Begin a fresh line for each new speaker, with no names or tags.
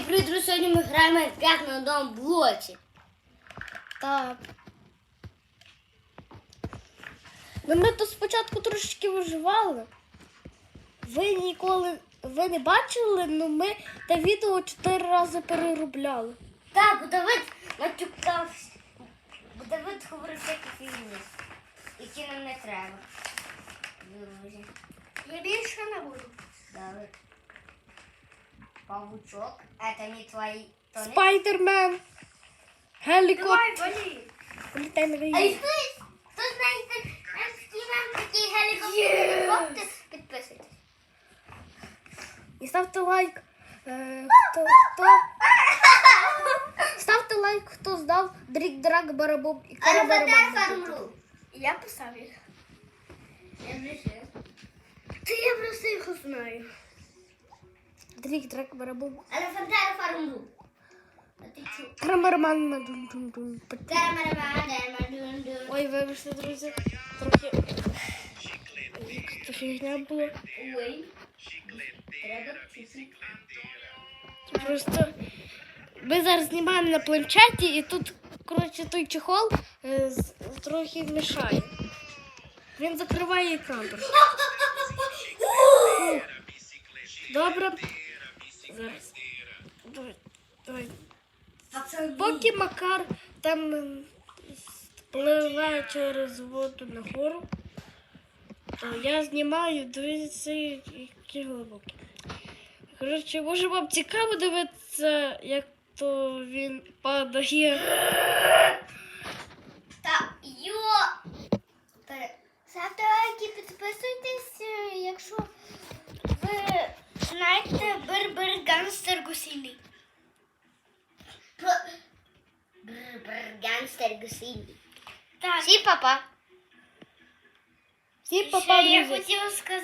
Привіт, сьогодні ми граємо як на одному блоці.
Так. Ну ми тут спочатку трошечки виживали. Ви ніколи ви не бачили, але ми те відео чотири рази переробляли.
Так, бо Давид матюкався. Бо Давид говорив всякі фігні, які нам не треба. Друзі.
Я більше не буду.
Давид. Павучок, это не твои.
Спайдермен. Гелікоптер.
вали.
Політай на
А і
війні.
хто, знає, який нам такий гелікоптер? Підписуйтесь.
І ставте лайк. Е, хто, хто... Ставте лайк, хто здав дрік драк барабум і
А
карабарабам.
фармру.
Я писав їх.
Я вирішив.
Ти я просто їх знаю.
Але фантара фармру. А ти?
Крамарман на дун дун дун. Ой, вибачте, друзі. Трохи. Це фігня була.
Ой. Треба.
Просто ми зараз знімаємо на планшеті і тут, коротше, той чехол е, з- трохи мішає. Він закриває екран. трохи. Фу. Добре. Зараз. Давай. Давай. Поки Макар там м, пливе через воду нагору, то я знімаю дивіться, які глибокі. Коротше, може вам цікаво дивитися, як то він падає.
Та йо. Лайки, підписуйтесь, е, якщо ви знаєте Бер-Бер Ганстер Гусіні. Бер-Бер Ганстер Гусіні.
Так.
Всі папа.
Всі
Ще
папа,
я
друзі.
хотіла сказати.